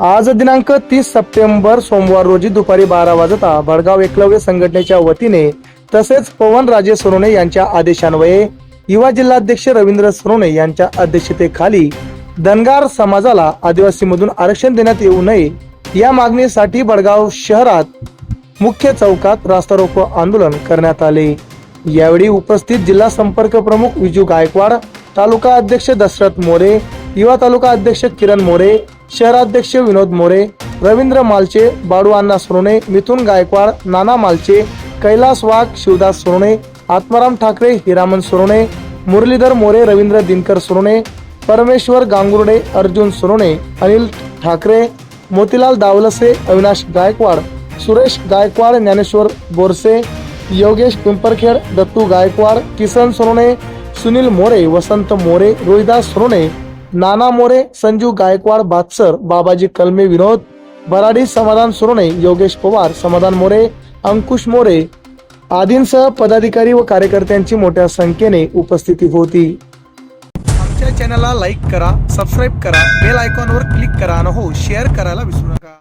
आज दिनांक तीस सप्टेंबर सोमवार रोजी दुपारी बारा वाजता भडगाव एकलव्य संघटनेच्या वतीने तसेच पवन राजे सोनोने यांच्या आदेशान्वये युवा जिल्हाध्यक्ष रवींद्र सोनोने यांच्या अध्यक्षतेखाली धनगार समाजाला आदिवासीमधून आरक्षण देण्यात येऊ नये या मागणीसाठी बडगाव शहरात मुख्य चौकात रास्ता रोको आंदोलन करण्यात आले. यावेळी उपस्थित जिल्हा संपर्क प्रमुख विजू गायकवाड तालुका अध्यक्ष दशरथ मोरे युवा तालुका अध्यक्ष किरण मोरे शहराध्यक्ष विनोद मोरे रवींद्र मालचे बाडू अण्णा मिथुन गायकवाड नाना मालचे कैलास वाघ शिवदास सोने आत्माराम ठाकरे हिरामन सोने मुरलीधर मोरे रवींद्र दिनकर सोने परमेश्वर गांगुर्डे अर्जुन सोने अनिल ठाकरे मोतीलाल दावलसे अविनाश गायकवाड सुरेश गायकवाड ज्ञानेश्वर बोरसे योगेश पिंपरखेड दत्तू गायकवाड किसन सोने सुनील मोरे वसंत मोरे रोहिदास सोने नाना मोरे संजू गायकवाड बादसर बाबाजी कलमे विनोद बराडी समाधान सोनवणे योगेश पवार समाधान मोरे अंकुश मोरे आदींसह पदाधिकारी व कार्यकर्त्यांची मोठ्या संख्येने उपस्थिती होती. आमच्या चॅनलला लाईक करा सबस्क्राईब करा बेल आयकॉनवर क्लिक करा आणि हो शेअर करायला विसरू नका.